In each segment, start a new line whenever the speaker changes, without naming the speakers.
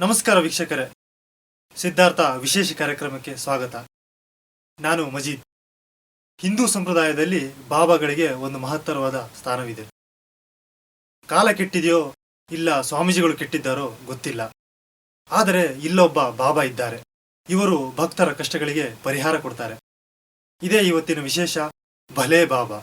ನಮಸ್ಕಾರ ವೀಕ್ಷಕರೇ. ಸಿದ್ಧಾರ್ಥ ವಿಶೇಷ ಕಾರ್ಯಕ್ರಮಕ್ಕೆ ಸ್ವಾಗತ. ನಾನು ಮಜೀದ್. ಹಿಂದೂ ಸಂಪ್ರದಾಯದಲ್ಲಿ ಬಾಬಾಗಳಿಗೆ ಒಂದು ಮಹತ್ತರವಾದ ಸ್ಥಾನವಿದೆ. ಕಾಲ ಕೆಟ್ಟಿದೆಯೋ ಇಲ್ಲ ಸ್ವಾಮೀಜಿಗಳು ಕೆಟ್ಟಿದ್ದಾರೋ ಗೊತ್ತಿಲ್ಲ. ಆದರೆ ಇಲ್ಲೊಬ್ಬ ಬಾಬಾ ಇದ್ದಾರೆ. ಇವರು ಭಕ್ತರ ಕಷ್ಟಗಳಿಗೆ ಪರಿಹಾರ ಕೊಡ್ತಾರೆ. ಇದೇ ಇವತ್ತಿನ ವಿಶೇಷ ಭಲೇ ಬಾಬಾ.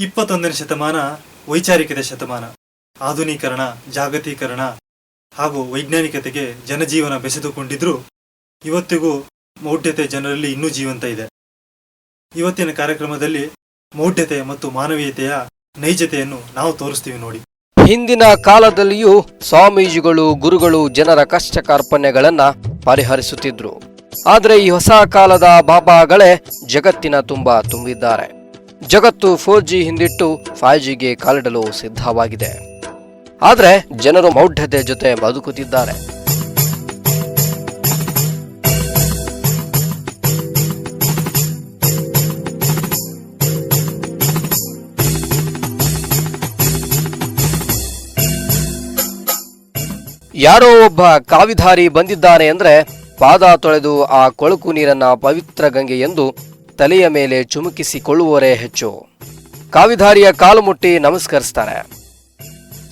ಇಪ್ಪತ್ತೊಂದನೇ ಶತಮಾನ ವೈಚಾರಿಕತೆ ಶತಮಾನ, ಆಧುನೀಕರಣ, ಜಾಗತೀಕರಣ ಹಾಗೂ ವೈಜ್ಞಾನಿಕತೆಗೆ ಜನಜೀವನ ಬೆಸೆದುಕೊಂಡಿದ್ರೂ ಇವತ್ತಿಗೂ ಮೌಢ್ಯತೆ ಜನರಲ್ಲಿ ಇನ್ನೂ ಜೀವಂತ ಇದೆ. ಇವತ್ತಿನ ಕಾರ್ಯಕ್ರಮದಲ್ಲಿ ಮೌಢ್ಯತೆ ಮತ್ತು ಮಾನವೀಯತೆಯ ನೈಜತೆಯನ್ನು ನಾವು ತೋರಿಸ್ತೀವಿ ನೋಡಿ.
ಹಿಂದಿನ ಕಾಲದಲ್ಲಿಯೂ ಸ್ವಾಮೀಜಿಗಳು, ಗುರುಗಳು ಜನರ ಕಷ್ಟ ಕಾರ್ಪಣ್ಯಗಳನ್ನ ಪರಿಹರಿಸುತ್ತಿದ್ರು. ಆದರೆ ಈ ಹೊಸ ಕಾಲದ ಬಾಬಾಗಳೇ ಜಗತ್ತಿನ ತುಂಬ ತುಂಬಿದ್ದಾರೆ. ಜಗತ್ತು ಫೋರ್ ಜಿ ಹಿಂದಿಟ್ಟು ಫೈವ್ ಜಿಗೆ ಕಾಲಿಡಲು ಸಿದ್ಧವಾಗಿದೆ. ಆದರೆ ಜನರು ಮೌಢ್ಯತೆ ಜೊತೆ ಬದುಕುತ್ತಿದ್ದಾರೆ. ಯಾರೋ ಒಬ್ಬ ಕಾವಿಧಾರಿ ಬಂದಿದ್ದಾನೆ ಅಂದ್ರೆ ಪಾದ ತೊಳೆದು ಆ ಕೊಳಕು ನೀರನ್ನ ಪವಿತ್ರ ಗಂಗೆ ಎಂದು ತಲೆಯ ಮೇಲೆ ಚುಮುಕಿಸಿಕೊಳ್ಳುವರೇ ಹೆಚ್ಚು. ಕಾವಿಧಾರಿಯ ಕಾಲು ಮುಟ್ಟಿ ನಮಸ್ಕರಿಸ್ತಾರೆ.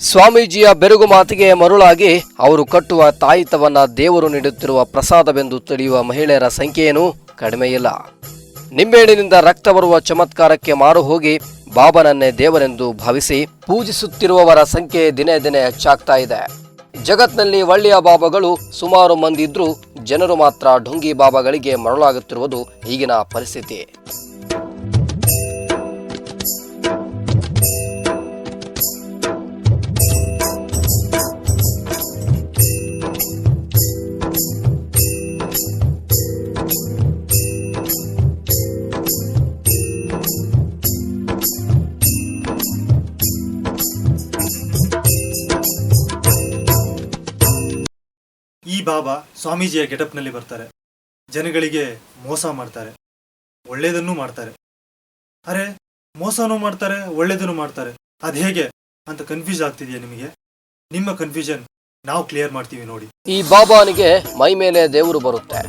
ಸ್ವಾಮೀಜಿಯ ಬೆರಗು ಮಾತಿಗೆ ಮರುಳಾಗಿ ಅವರು ಕಟ್ಟುವ ತಾಯಿತವನ್ನ ದೇವರು ನೀಡುತ್ತಿರುವ ಪ್ರಸಾದವೆಂದು ತಿಳಿಯುವ ಮಹಿಳೆಯರ ಸಂಖ್ಯೆಯೇನೂ ಕಡಿಮೆಯಿಲ್ಲ. ನಿಂಬೆಹಣ್ಣಿನಿಂದ ರಕ್ತ ಬರುವ ಚಮತ್ಕಾರಕ್ಕೆ ಮಾರು ಹೋಗಿ ಬಾಬನನ್ನೇ ದೇವರೆಂದು ಭಾವಿಸಿ ಪೂಜಿಸುತ್ತಿರುವವರ ಸಂಖ್ಯೆ ದಿನೇ ದಿನೇ ಹೆಚ್ಚಾಗ್ತಾ ಇದೆ. ಜಗತ್ನಲ್ಲಿ ಒಳ್ಳೆಯ ಬಾಬಾಗಳು ಸುಮಾರು ಮಂದಿ ಇದ್ರೂ ಜನರು ಮಾತ್ರ ಢುಂಗಿ ಬಾಬಾಗಳಿಗೆ ಮರಳಾಗುತ್ತಿರುವುದು ಈಗಿನ ಪರಿಸ್ಥಿತಿ.
ಸ್ವಾಮೀಜಿಯ ಗೆಟಪ್ನಲ್ಲಿ ಬರ್ತಾರೆ. ಜನಗಳಿಗೆ ಮೋಸ ಮಾಡ್ತಾರೆ. ಒಳ್ಳೆಯದನ್ನೂ ಮಾಡ್ತಾರೆ. ಅರೆ, ಮೋಸನೂ ಮಾಡ್ತಾರೆ ಒಳ್ಳೆಯದನ್ನು ಮಾಡ್ತಾರೆ. ಅದು ಹೇಗೆ ಅಂತ ಕನ್ಫ್ಯೂಸ್ ಆಗ್ತಿದೆಯಾ ನಿಮಗೆ? ನಿಮ್ಮ ಕನ್ಫ್ಯೂಷನ್ ನಾವು ಕ್ಲಿಯರ್ ಮಾಡ್ತೀವಿ ನೋಡಿ.
ಈ ಬಾಬಾನಿಗೆ ಮೈ ಮೇಲೆ ದೇವರು ಬರುತ್ತೆ.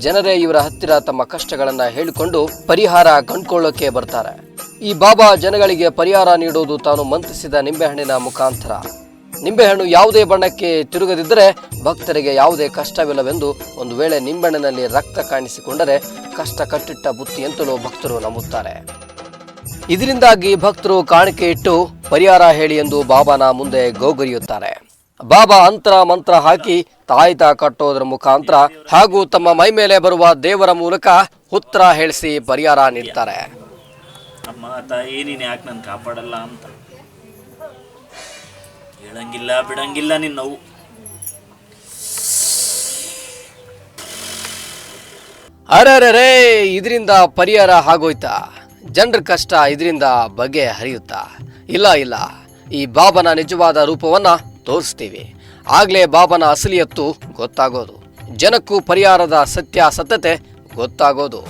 ಜನರೇ ಇವರ ಹತ್ತಿರ ತಮ್ಮ ಕಷ್ಟಗಳನ್ನ ಹೇಳಿಕೊಂಡು ಪರಿಹಾರ ಕಂಡ್ಕೊಳ್ಳೋಕೆ ಬರ್ತಾರೆ. ಈ ಬಾಬಾ ಜನಗಳಿಗೆ ಪರಿಹಾರ ನೀಡುವುದು ತಾನು ಮಂತ್ರಿಸಿದ ನಿಂಬೆಹಣ್ಣಿನ ಮುಖಾಂತರ. ನಿಂಬೆಹಣ್ಣು ಯಾವುದೇ ಬಣ್ಣಕ್ಕೆ ತಿರುಗದಿದ್ದರೆ ಭಕ್ತರಿಗೆ ಯಾವುದೇ ಕಷ್ಟವಿಲ್ಲವೆಂದು ಒಂದು ವೇಳೆ ನಿಂಬೆಹಣ್ಣಿನಲ್ಲಿ ರಕ್ತ ಕಾಣಿಸಿಕೊಂಡರೆ ಕಷ್ಟ ಕಟ್ಟಿಟ್ಟ ಬುತ್ತಿ ಅಂತಲೂ ಭಕ್ತರು ನಂಬುತ್ತಾರೆ. ಇದರಿಂದಾಗಿ ಭಕ್ತರು ಕಾಣಿಕೆ ಇಟ್ಟು ಪರಿಹಾರ ಹೇಳಿ ಎಂದು ಬಾಬಾನ ಮುಂದೆ ಗೋಗರಿಯುತ್ತಾರೆ. ಬಾಬಾ ಅಂತರ ಮಂತ್ರ ಹಾಕಿ ತಾಯ್ತ ಕಟ್ಟೋದರ ಮುಖಾಂತರ ಹಾಗೂ ತಮ್ಮ ಮೈ ಮೇಲೆ ಬರುವ ದೇವರ ಮೂಲಕ ಉತ್ತರ ಹೇಳಿಸಿ ಪರಿಹಾರ ನೀಡ್ತಾರೆ.
ಅಮ್ಮ ತಾಯಿ ನೀನು ಯಾಕೆ ನಾನು ಕಾಪಾಡಲ್ಲ ಅಂತ. ಹೇಳಂಗಿಲ್ಲ ಬಿಡಂಗಿಲ್ಲ ನಿನ್ನ ನೋವು.
ಅರೆರೆ ಇದರಿಂದ ಪರಿಹಾರ ಆಗೋಯ್ತಾ? ಜನರ ಕಷ್ಟ ಇದರಿಂದ ಬಗೆ ಹರಿಯುತ್ತಾ? ಇಲ್ಲ ಇಲ್ಲ, ಈ ಬಾಬನ ನಿಜವಾದ ರೂಪವನ್ನ ತೋರಿಸ್ತೀವಿ. ಆಗ್ಲೇ ಬಾಬನ ಅಸಲಿಯತ್ತು ಗೊತ್ತಾಗೋದು. ಜನಕ್ಕೂ ಪರಿಹಾರದ ಸತ್ಯಾಸತ್ಯತೆ ಗೊತ್ತಾಗೋದು.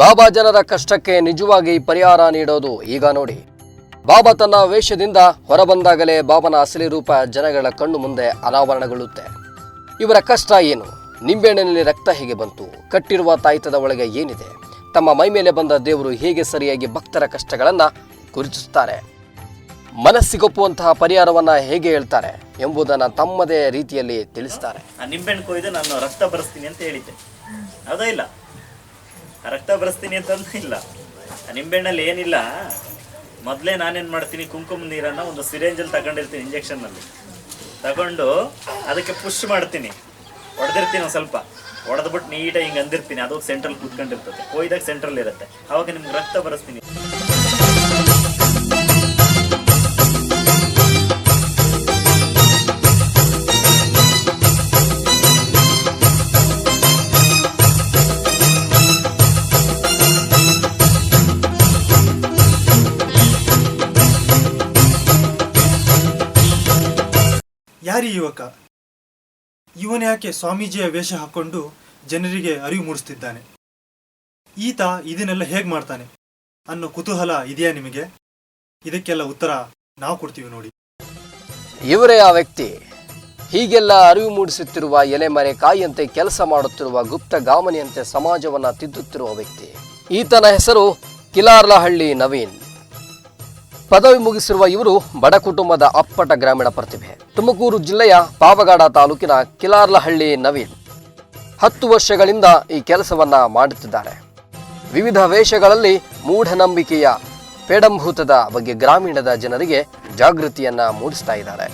ಬಾಬಾ ಜನರ ಕಷ್ಟಕ್ಕೆ ನಿಜವಾಗಿ ಪರಿಹಾರ ನೀಡೋದು ಈಗ ನೋಡಿ. ಬಾಬಾ ತನ್ನ ವೇಷದಿಂದ ಹೊರಬಂದಾಗಲೇ ಬಾಬನ ಅಸಲಿ ರೂಪ ಜನಗಳ ಕಣ್ಣು ಮುಂದೆ ಅನಾವರಣಗೊಳ್ಳುತ್ತೆ. ಇವರ ಕಷ್ಟ ಏನು? ನಿಂಬೆಹಣ್ಣಿನಲ್ಲಿ ರಕ್ತ ಹೇಗೆ ಬಂತು? ಕಟ್ಟಿರುವ ತಾಯ್ತದ ಒಳಗೆ ಏನಿದೆ? ತಮ್ಮ ಮೈ ಮೇಲೆ ಬಂದ ದೇವರು ಹೇಗೆ ಸರಿಯಾಗಿ ಭಕ್ತರ ಕಷ್ಟಗಳನ್ನ ಗುರುತಿಸುತ್ತಾರೆ? ಮನಸ್ಸಿಗೊಪ್ಪುವಂತಹ ಪರಿಹಾರವನ್ನ ಹೇಗೆ ಹೇಳ್ತಾರೆ ಎಂಬುದನ್ನು ತಮ್ಮದೇ ರೀತಿಯಲ್ಲಿ ತಿಳಿಸ್ತಾರೆ.
ನಿಂಬೆಹಣ್ಣು ಕೊಯ್ದು ನಾನು ರಕ್ತ ಬರೆಸ್ತೀನಿ ಅಂತ ಹೇಳಿದ್ದೆ. ಅದೇ ಇಲ್ಲ. ರಕ್ತ ಬರೆಸ್ತೀನಿ ಅಂತಂದ ಇಲ್ಲ. ನಿಂಬೆಹಣ್ಣಲ್ಲಿ ಏನಿಲ್ಲ. ಮೊದಲೇ ನಾನೇನು ಮಾಡ್ತೀನಿ, ಕುಂಕುಮ ನೀರನ್ನ ಒಂದು ಸಿರೇಂಜಲ್ಲಿ ತಗೊಂಡಿರ್ತೀನಿ ಇಂಜೆಕ್ಷನ್ನಲ್ಲಿ. ತಗೊಂಡು ಅದಕ್ಕೆ ಪುಷ್ ಮಾಡ್ತೀನಿ. ಹೊಡೆದಿರ್ತೀನಿ ಒಂದು ಸ್ವಲ್ಪ. ಹೊಡೆದ್ಬಿಟ್ಟು ನೀಟಾಗಿ ಹಿಂಗೆ ಅಂದಿರ್ತೀನಿ. ಅದು ಸೆಂಟ್ರಲ್ ಕುತ್ಕೊಂಡಿರ್ತದೆ. ಹೋಯ್ದಾಗ ಸೆಂಟ್ರಲ್ ಇರುತ್ತೆ. ಅವಾಗ ನಿಮ್ಗೆ ರಕ್ತ ಬರೆಸ್ತೀನಿ.
ಯಾರಿ ಯುವಕ? ಇವನ ಯಾಕೆ ಸ್ವಾಮೀಜಿಯ ವೇಷ ಹಾಕೊಂಡು ಜನರಿಗೆ ಅರಿವು ಮೂಡಿಸ್ತಿದ್ದಾನೆ? ಈತ ಇದನ್ನೆಲ್ಲ ಹೇಗೆ ಮಾಡ್ತಾನೆ? ಅನ್ನೋ ಕುತೂಹಲ ಇದೆಯಾ ನಿಮಗೆ? ಇದಕ್ಕೆಲ್ಲ ಉತ್ತರ ನಾವು ಕೊಡ್ತೀವಿ ನೋಡಿ.
ಇವರೇ ಆ ವ್ಯಕ್ತಿ. ಹೀಗೆಲ್ಲ ಅರಿವು ಮೂಡಿಸುತ್ತಿರುವ ಎಲೆಮರೆ ಕಾಯಿಯಂತೆ ಕೆಲಸ ಮಾಡುತ್ತಿರುವ ಗುಪ್ತ ಗಾಮನಿಯಂತೆ ಸಮಾಜವನ್ನ ತಿದ್ದುತ್ತಿರುವ ವ್ಯಕ್ತಿ. ಈತನ ಹೆಸರು ಕಿಲಾರ್ಲಹಳ್ಳಿ ನವೀನ್. ಪದವಿ ಮುಗಿಸಿರುವ ಇವರು ಬಡ ಕುಟುಂಬದ ಅಪ್ಪಟ ಗ್ರಾಮೀಣ ಪ್ರತಿಭೆ. ತುಮಕೂರು ಜಿಲ್ಲೆಯ ಪಾವಗಾಡ ತಾಲೂಕಿನ ಕಿಲಾರ್ಲಹಳ್ಳಿ ನವೀನ್ ಹತ್ತು ವರ್ಷಗಳಿಂದ ಈ ಕೆಲಸವನ್ನ ಮಾಡುತ್ತಿದ್ದಾರೆ. ವಿವಿಧ ವೇಷಗಳಲ್ಲಿ ಮೂಢನಂಬಿಕೆಯ ಪೇಡಂಭೂತದ ಬಗ್ಗೆ ಗ್ರಾಮೀಣದ ಜನರಿಗೆ ಜಾಗೃತಿಯನ್ನ ಮೂಡಿಸ್ತಾ ಇದ್ದಾರೆ.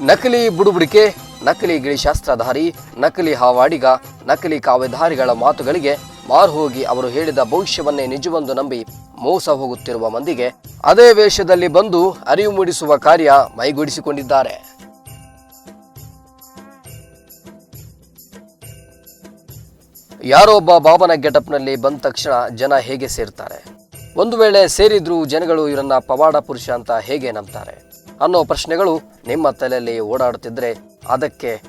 ನಕಲಿ ಬುಡುಬುಡಿಕೆ, ನಕಲಿ ಗಿಳಿಶಾಸ್ತ್ರಧಾರಿ, ನಕಲಿ ಹಾವಾಡಿಗ, ನಕಲಿ ಕಾವ್ಯಧಾರಿಗಳ ಮಾತುಗಳಿಗೆ ಮಾರುಹೋಗಿ ಅವರು ಹೇಳಿದ ಭವಿಷ್ಯವನ್ನೇ ನಿಜವೆಂದು ನಂಬಿ ಮೋಸ ಹೋಗುತ್ತಿರುವ ಮಂದಿಗೆ ಅದೇ ವೇಷದಲ್ಲಿ ಬಂದು ಅರಿವು ಮೂಡಿಸುವ ಕಾರ್ಯ ಮೈಗೂಡಿಸಿಕೊಂಡಿದ್ದಾರೆ. ಯಾರೊಬ್ಬ ಬಾಬನ ಗೆಟಪ್ನಲ್ಲಿ ಬಂದ ತಕ್ಷಣ ಜನ ಹೇಗೆ ಸೇರ್ತಾರೆ? ಒಂದು ವೇಳೆ ಸೇರಿದ್ರೂ ಜನಗಳು ಇವರನ್ನ ಪವಾಡ ಪುರುಷ ಅಂತ ಹೇಗೆ ನಂಬ್ತಾರೆ? ಅನ್ನೋ ಪ್ರಶ್ನೆಗಳು ನಿಮ್ಮ ತಲೆಯಲ್ಲಿ ಓಡಾಡುತ್ತಿದ್ರೆ ಅದಕ್ಕೆ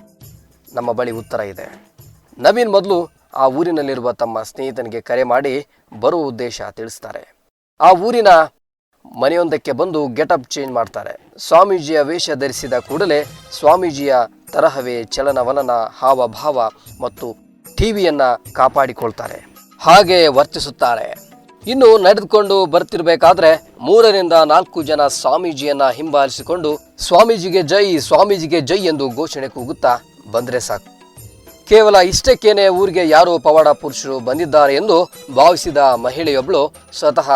ನಮ್ಮ ಬಳಿ ಉತ್ತರ ಇದೆ. ನವೀನ್ ಮೊದಲು ಆ ಊರಿನಲ್ಲಿರುವ ತಮ್ಮ ಸ್ನೇಹಿತನಿಗೆ ಕರೆ ಮಾಡಿ ಬರುವ ಉದ್ದೇಶ ತಿಳಿಸ್ತಾರೆ. ಆ ಊರಿನ ಮನೆಯೊಂದಕ್ಕೆ ಬಂದು ಗೆಟಪ್ ಚೇಂಜ್ ಮಾಡ್ತಾರೆ. ಸ್ವಾಮೀಜಿಯ ವೇಷ ಧರಿಸಿದ ಕೂಡಲೇ ಸ್ವಾಮೀಜಿಯ ತರಹವೇ ಚಲನವಲನ, ಹಾವಭಾವ ಮತ್ತು ಟಿವಿಯನ್ನ ಕಾಪಾಡಿಕೊಳ್ತಾರೆ. ಹಾಗೆ ವರ್ತಿಸುತ್ತಾರೆ. ಇನ್ನು ನಡೆದುಕೊಂಡು ಬರ್ತಿರ್ಬೇಕಾದ್ರೆ ಮೂರರಿಂದ ನಾಲ್ಕು ಜನ ಸ್ವಾಮೀಜಿಯನ್ನ ಹಿಂಬಾಲಿಸಿಕೊಂಡು ಸ್ವಾಮೀಜಿಗೆ ಜೈ ಸ್ವಾಮೀಜಿಗೆ ಜೈ ಎಂದು ಘೋಷಣೆ ಕೂಗುತ್ತಾ ಬಂದ್ರೆ ಸಾಕು. ಕೇವಲ ಇಷ್ಟಕ್ಕೇನೆ ಊರಿಗೆ ಯಾರೋ ಪವಾಡ ಪುರುಷರು ಬಂದಿದ್ದಾರೆ ಎಂದು ಭಾವಿಸಿದ ಮಹಿಳೆಯೊಬ್ಬಳು ಸ್ವತಃ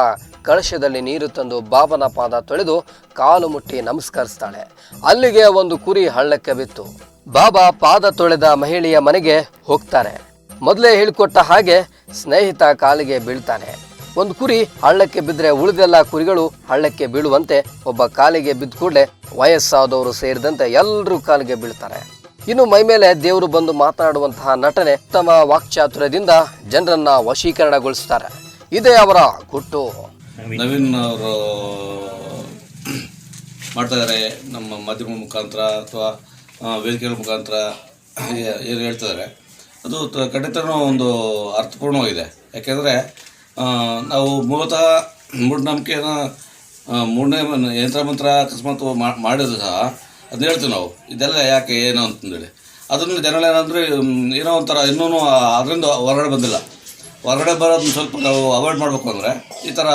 ಕಳಶದಲ್ಲಿ ನೀರು ತಂದು ಬಾಬನ ಪಾದ ತೊಳೆದು ಕಾಲು ಮುಟ್ಟಿ ನಮಸ್ಕರಿಸ್ತಾಳೆ. ಅಲ್ಲಿಗೆ ಒಂದು ಕುರಿ ಹಳ್ಳಕ್ಕೆ ಬಿತ್ತು. ಬಾಬಾ ಪಾದ ತೊಳೆದ ಮಹಿಳೆಯ ಮನೆಗೆ ಹೋಗ್ತಾರೆ. ಮೊದಲೇ ಹೇಳಿಕೊಟ್ಟ ಹಾಗೆ ಸ್ನೇಹಿತ ಕಾಲಿಗೆ ಬೀಳ್ತಾನೆ. ಒಂದು ಕುರಿ ಹಳ್ಳಕ್ಕೆ ಬಿದ್ದರೆ ಉಳಿದೆಲ್ಲ ಕುರಿಗಳು ಹಳ್ಳಕ್ಕೆ ಬೀಳುವಂತೆ ಒಬ್ಬ ಕಾಲಿಗೆ ಬಿದ್ದ ಕೂಡಲೇ ವಯಸ್ಸಾದವರು ಸೇರಿದಂತೆ ಎಲ್ಲರೂ ಕಾಲಿಗೆ ಬೀಳ್ತಾರೆ. ಇನ್ನು ಮೈಮೇಲೆ ದೇವರು ಬಂದು ಮಾತನಾಡುವಂತಹ ನಟನೆ ತಮ್ಮ ವಾಕ್ಚಾತುರ್ಯದಿಂದ ಜನರನ್ನ ವಶೀಕರಣಗೊಳಿಸ್ತಾರೆ. ಇದೇ ಅವರ ಗುಟ್ಟು.
ನವೀನ್. ಅವರು ಮಾಡ್ತಾ ಇದ್ದಾರೆ ನಮ್ಮ ಮಾಧ್ಯಮ ಮುಖಾಂತರ ಅಥವಾ ವೇದಿಕೆಗಳ ಮುಖಾಂತರ ಏನು ಹೇಳ್ತಿದ್ದಾರೆ ಅದು ಖಂಡಿತನೂ ಒಂದು ಅರ್ಥಪೂರ್ಣವಾಗಿದೆ. ಯಾಕೆಂದರೆ ನಾವು ಮೂಲತಃ ಮೂಢನಂಬಿಕೆಯನ್ನು ಮೂರನೇ ಯಂತ್ರ ಮಂತ್ರ ಅಕಸ್ಮಾತ್ ಮಾಡಿದ್ರು ಸಹ, ಅದನ್ನ ಹೇಳ್ತೀವಿ ನಾವು. ಇದೆಲ್ಲ ಯಾಕೆ ಏನು ಅಂತಂದೇಳಿ. ಅದನ್ನು ಜನಗಳೇನಂದರೆ ಏನೋ ಒಂಥರ ಇನ್ನೂ ಅದರಿಂದ ಹೊರಗಡೆ ಬಂದಿಲ್ಲ. ಹೊರಗಡೆ ಬರೋದನ್ನ ಸ್ವಲ್ಪ ನಾವು ಅವಾಯ್ಡ್ ಮಾಡಬೇಕು ಅಂದರೆ ಈ ಥರ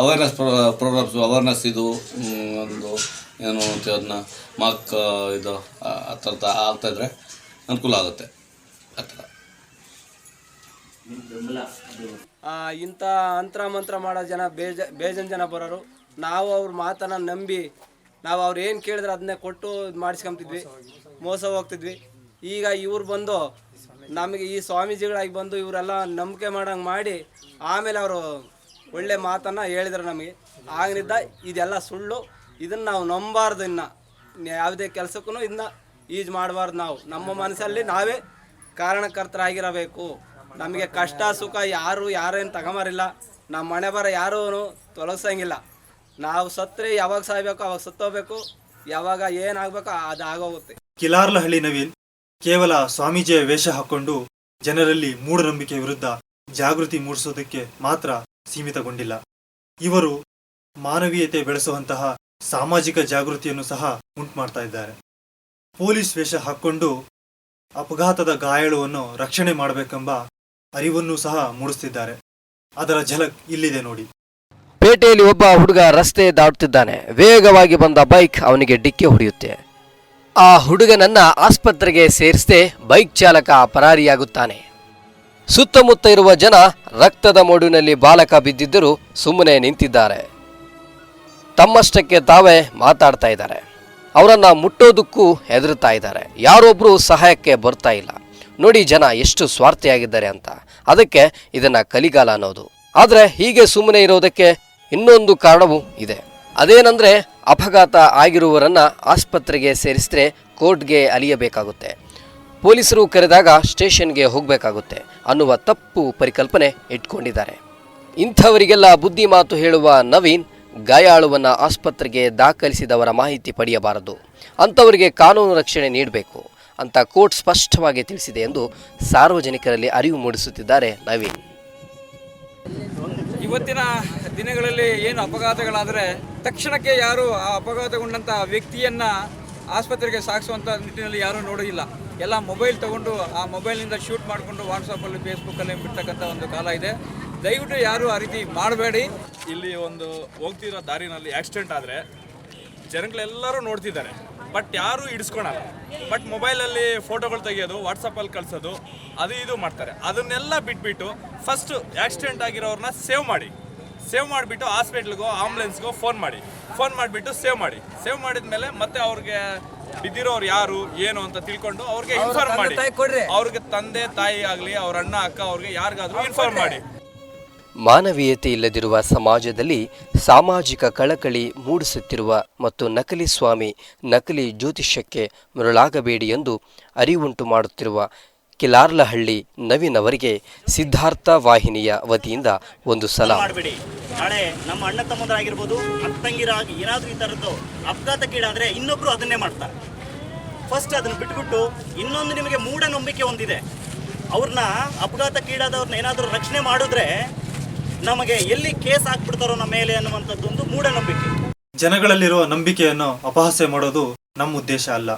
ಅವೇರ್ನೆಸ್ ಪ್ರೋಗ್ರಾಮ್ಸು ಅವೇರ್ನೆಸ್ ಇದು ಒಂದು ಏನು ಅಂತ ಅದನ್ನ ಮಾಕ್ ಇದು, ಆ ಥರದ ಆಗ್ತಾಯಿದ್ರೆ ಅನುಕೂಲ ಆಗುತ್ತೆ. ಆ ಥರ
ಇಂಥ ಅಂತರ ಮಂತ್ರ ಮಾಡೋ ಜನ ಬೇಜ, ಬೇಜನ್ ಜನ ಬರೋರು, ನಾವು ಅವ್ರ ಮಾತನ್ನ ನಂಬಿ, ನಾವು ಅವ್ರು ಏನು ಕೇಳಿದ್ರೆ ಅದನ್ನೇ ಕೊಟ್ಟು ಇದು ಮಾಡಿಸ್ಕೊಂತಿದ್ವಿ, ಮೋಸ ಹೋಗ್ತಿದ್ವಿ. ಈಗ ಇವ್ರು ಬಂದು ನಮಗೆ ಈ ಸ್ವಾಮೀಜಿಗಳಾಗಿ ಬಂದು ಇವರೆಲ್ಲ ನಂಬಿಕೆ ಮಾಡಂಗೆ ಮಾಡಿ ಆಮೇಲೆ ಅವರು ಒಳ್ಳೆ ಮಾತನ್ನು ಹೇಳಿದ್ರು ನಮಗೆ. ಆಗಿನಿಂದ ಇದೆಲ್ಲ ಸುಳ್ಳು. ಇದನ್ನು ನಾವು ನಂಬಾರ್ದು ಇನ್ನು. ಯಾವುದೇ ಕೆಲಸಕ್ಕೂ ಇದನ್ನ ಯೂಸ್ ಮಾಡಬಾರ್ದು ನಾವು. ನಮ್ಮ ಮನಸ್ಸಲ್ಲಿ ನಾವೇ ಕಾರಣಕರ್ತರಾಗಿರಬೇಕು. ನಮಗೆ ಕಷ್ಟ, ಸುಖ ಯಾರು ಯಾರೇನು ತಗೊಂಬಾರಿಲ್ಲ. ನಮ್ಮ ಮನೆ ಬರ ಯಾರೂ ತೊಲಗಿಸಂಗಿಲ್ಲ. ನಾವು ಸತ್ತರೆ ಯಾವಾಗ ಸಾಯ್ಬೇಕು, ಅವಾಗ ಸತ್ತೋಗ್ಬೇಕು. ಯಾವಾಗ ಏನಾಗಬೇಕು ಅದು ಆಗೋಗುತ್ತೆ
ಕಿಲಾರ್ಲಹಳ್ಳಿ ನವೀನ್ ಕೇವಲ ಸ್ವಾಮೀಜಿಯ ವೇಷ ಹಾಕೊಂಡು ಜನರಲ್ಲಿ ಮೂಢನಂಬಿಕೆ ವಿರುದ್ಧ ಜಾಗೃತಿ ಮೂಡಿಸೋದಕ್ಕೆ ಮಾತ್ರ ಸೀಮಿತಗೊಂಡಿಲ್ಲ. ಇವರು ಮಾನವೀಯತೆ ಬೆಳೆಸುವಂತಹ ಸಾಮಾಜಿಕ ಜಾಗೃತಿಯನ್ನು ಸಹ ಉಂಟು ಮಾಡ್ತಾ ಇದ್ದಾರೆ. ಪೊಲೀಸ್ ವೇಷ ಹಾಕ್ಕೊಂಡು ಅಪಘಾತದ ಗಾಯಾಳುವನ್ನು ರಕ್ಷಣೆ ಮಾಡಬೇಕೆಂಬ ಅರಿವನ್ನು ಸಹ ಮೂಡಿಸ್ತಿದ್ದಾರೆ ಅದರ ಝಲಕ್ ಇಲ್ಲಿದೆ ನೋಡಿ.
ಪೇಟೆಯಲ್ಲಿ ಒಬ್ಬ ಹುಡುಗ ರಸ್ತೆ ದಾಟುತ್ತಿದ್ದಾನೆ. ವೇಗವಾಗಿ ಬಂದ ಬೈಕ್ ಅವನಿಗೆ ಡಿಕ್ಕಿ ಹೊಡೆಯುತ್ತೆ. ಆ ಹುಡುಗನನ್ನ ಆಸ್ಪತ್ರೆಗೆ ಸೇರಿಸದೆ ಬೈಕ್ ಚಾಲಕ ಪರಾರಿಯಾಗುತ್ತಾನೆ. ಸುತ್ತಮುತ್ತ ಇರುವ ಜನ ರಕ್ತದ ಮೋಡಿನಲ್ಲಿ ಬಾಲಕ ಬಿದ್ದಿದ್ದರೂ ಸುಮ್ಮನೆ ನಿಂತಿದ್ದಾರೆ. ತಮ್ಮಷ್ಟಕ್ಕೆ ತಾವೇ ಮಾತಾಡ್ತಾ ಇದ್ದಾರೆ. ಅವರನ್ನ ಮುಟ್ಟೋದಕ್ಕೂ ಹೆದರ್ತಾ ಇದ್ದಾರೆ. ಯಾರೊಬ್ಬರೂ ಸಹಾಯಕ್ಕೆ ಬರ್ತಾ ಇಲ್ಲ. ನೋಡಿ ಜನ ಎಷ್ಟು ಸ್ವಾರ್ಥಿಯಾಗಿದ್ದಾರೆ ಅಂತ. ಅದಕ್ಕೆ ಇದನ್ನ ಕಲಿಗಾಲ ಅನ್ನೋದು. ಆದರೆ ಹೀಗೆ ಸುಮ್ಮನೆ ಇರೋದಕ್ಕೆ ಇನ್ನೊಂದು ಕಾರಣವೂ ಇದೆ. ಅದೇನಂದ್ರೆ ಅಪಘಾತ ಆಗಿರುವವರನ್ನ ಆಸ್ಪತ್ರೆಗೆ ಸೇರಿಸಿದ್ರೆ ಕೋರ್ಟ್ಗೆ ಅಲಿಯಬೇಕಾಗುತ್ತೆ. ಪೊಲೀಸರು ಕರೆದಾಗ ಸ್ಟೇಷನ್ಗೆ ಹೋಗಬೇಕಾಗುತ್ತೆ ಅನ್ನುವ ತಪ್ಪು ಪರಿಕಲ್ಪನೆ ಇಟ್ಕೊಂಡಿದ್ದಾರೆ. ಇಂಥವರಿಗೆಲ್ಲ ಬುದ್ಧಿ ಮಾತು ಹೇಳುವ ನವೀನ್ ಗಾಯಾಳುವನ್ನ ಆಸ್ಪತ್ರೆಗೆ ದಾಖಲಿಸಿದವರ ಮಾಹಿತಿ ಪಡೆಯಬಾರದು. ಅಂಥವರಿಗೆ ಕಾನೂನು ರಕ್ಷಣೆ ನೀಡಬೇಕು ಅಂತ ಕೋರ್ಟ್ ಸ್ಪಷ್ಟವಾಗಿ ತಿಳಿಸಿದೆ ಎಂದು ಸಾರ್ವಜನಿಕರಲ್ಲಿ ಅರಿವು ಮೂಡಿಸುತ್ತಿದ್ದಾರೆ ನವೀನ್.
ಇವತ್ತಿನ ದಿನಗಳಲ್ಲಿ ಏನು ಅಪಘಾತಗಳಾದರೆ ತಕ್ಷಣಕ್ಕೆ ಯಾರು ಆ ಅಪಘಾತಗೊಂಡಂಥ ವ್ಯಕ್ತಿಯನ್ನ ಆಸ್ಪತ್ರೆಗೆ ಸಾಗಿಸುವಂಥ ನಿಟ್ಟಿನಲ್ಲಿ ಯಾರೂ ನೋಡೋದಿಲ್ಲ ಎಲ್ಲ ಮೊಬೈಲ್ ತಗೊಂಡು ಆ ಮೊಬೈಲ್ನಿಂದ ಶೂಟ್ ಮಾಡಿಕೊಂಡು ವಾಟ್ಸಪ್ಪಲ್ಲಿ ಫೇಸ್ಬುಕ್ಕಲ್ಲಿ ಬಿಡ್ತಕ್ಕಂಥ ಒಂದು ಕಾಲ ಇದೆ. ದಯವಿಟ್ಟು ಯಾರು ಆ ರೀತಿ ಮಾಡಬೇಡಿ.
ಇಲ್ಲಿ ಒಂದು ಹೋಗ್ತಿರೋ ದಾರಿನಲ್ಲಿ ಆಕ್ಸಿಡೆಂಟ್ ಆದರೆ ಜನಗಳೆಲ್ಲರೂ ನೋಡ್ತಿದ್ದಾರೆ. ಬಟ್ ಯಾರು ಹಿಡಿಸ್ಕೊಳಲ್ಲ. ಬಟ್ ಮೊಬೈಲಲ್ಲಿ ಫೋಟೋಗಳು ತೆಗೆಯೋದು ವಾಟ್ಸಪ್ಪಲ್ಲಿ ಕಳಿಸೋದು ಅದು ಇದು ಮಾಡ್ತಾರೆ. ಅದನ್ನೆಲ್ಲ ಬಿಟ್ಬಿಟ್ಟು ಫಸ್ಟ್ ಆಕ್ಸಿಡೆಂಟ್ ಆಗಿರೋರನ್ನ ಸೇವ್ ಮಾಡಿ. ಸೇವ್ ಮಾಡಿಬಿಟ್ಟು ಹಾಸ್ಪಿಟ್ಲ್ಗೋ ಆಂಬುಲೆನ್ಸ್ಗೋ ಫೋನ್ ಮಾಡಿ. ಫೋನ್ ಮಾಡಿಬಿಟ್ಟು ಸೇವ್ ಮಾಡಿ. ಸೇವ್ ಮಾಡಿದ ಮೇಲೆ ಮತ್ತೆ ಅವ್ರಿಗೆ ಬಿದ್ದಿರೋರು ಯಾರು ಏನು ಅಂತ ತಿಳ್ಕೊಂಡು ಅವ್ರಿಗೆ ಇನ್ಫಾರ್ಮ್ ಮಾಡಿ. ಅವ್ರಿಗೆ ತಂದೆ ತಾಯಿ ಆಗಲಿ ಅವ್ರ ಅಣ್ಣ ಅಕ್ಕ ಅವ್ರಿಗೆ ಯಾರಿಗಾದ್ರೂ ಇನ್ಫಾರ್ಮ್ ಮಾಡಿ.
ಮಾನವೀಯತೆ ಇಲ್ಲದಿರುವ ಸಮಾಜದಲ್ಲಿ ಸಾಮಾಜಿಕ ಕಳಕಳಿ ಮೂಡಿಸುತ್ತಿರುವ ಮತ್ತು ನಕಲಿ ಸ್ವಾಮಿ, ನಕಲಿ ಜ್ಯೋತಿಷ್ಯಕ್ಕೆ ಮರಳಾಗಬೇಡಿ ಎಂದು ಅರಿವುಂಟು ಮಾಡುತ್ತಿರುವ ಕಿಲಾರ್ಲಹಳ್ಳಿ ನವೀನ್ ಅವರಿಗೆ ಸಿದ್ಧಾರ್ಥ ವಾಹಿನಿಯ ವತಿಯಿಂದ ಒಂದು ಸಲ.
ಮಾಡಬೇಡಿ. ನಾಳೆ ನಮ್ಮ ಅಣ್ಣ ತಮ್ಮಂದರಾಗಿರ್ಬೋದು ಅತ್ತಂಗಿರಾಗಿ ಏನಾದರೂ ಈ ಥರದ್ದು ಕೀಡಾದರೆ ಇನ್ನೊಬ್ಬರು ಅದನ್ನೇ ಮಾಡ್ತಾರೆ. ಫಸ್ಟ್ ಅದನ್ನು ಬಿಟ್ಬಿಟ್ಟು ಇನ್ನೊಂದು ನಿಮಗೆ ಮೂಢನಂಬಿಕೆ ಒಂದಿದೆ. ಅವ್ರನ್ನ ಅಪಘಾತಕ್ಕೀಡಾದವ್ರನ್ನ ಏನಾದರೂ ರಕ್ಷಣೆ ಮಾಡಿದ್ರೆ ನಮಗೆ ಎಲ್ಲಿ ಕೇಸ್ ಹಾಕ್ಬಿಡ್ತಾರೋ ನಮ್ಮ ಮೇಲೆ ಅನ್ನುವಂಥದ್ದೊಂದು ಮೂಢನಂಬಿಕೆ.
ಜನಗಳಲ್ಲಿರುವ ನಂಬಿಕೆಯನ್ನು ಅಪಹಾಸ್ಯ ಮಾಡೋದು ನಮ್ಮ ಉದ್ದೇಶ ಅಲ್ಲ.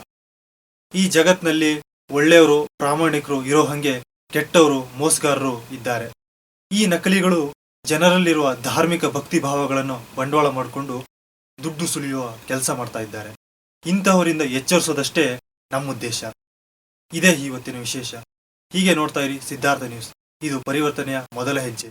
ಈ ಜಗತ್ನಲ್ಲಿ ಒಳ್ಳೆಯವರು, ಪ್ರಾಮಾಣಿಕರು ಇರೋ ಹಂಗೆ ಕೆಟ್ಟವರು, ಮೋಸಗಾರರು ಇದ್ದಾರೆ. ಈ ನಕಲಿಗಳು ಜನರಲ್ಲಿರುವ ಧಾರ್ಮಿಕ ಭಕ್ತಿ ಭಾವಗಳನ್ನು ಬಂಡವಾಳ ಮಾಡಿಕೊಂಡು ದುಡ್ಡು ಸುಳಿಯುವ ಕೆಲಸ ಮಾಡ್ತಾ ಇದ್ದಾರೆ. ಇಂತಹವರಿಂದ ಎಚ್ಚರಿಸೋದಷ್ಟೇ ನಮ್ಮ ಉದ್ದೇಶ. ಇದೇ ಇವತ್ತಿನ ವಿಶೇಷ. ಹೀಗೆ ನೋಡ್ತಾ ಇರಿ ಸಿದ್ಧಾರ್ಥ ನ್ಯೂಸ್. ಇದು ಪರಿವರ್ತನೆಯ ಮೊದಲ ಹೆಜ್ಜೆ.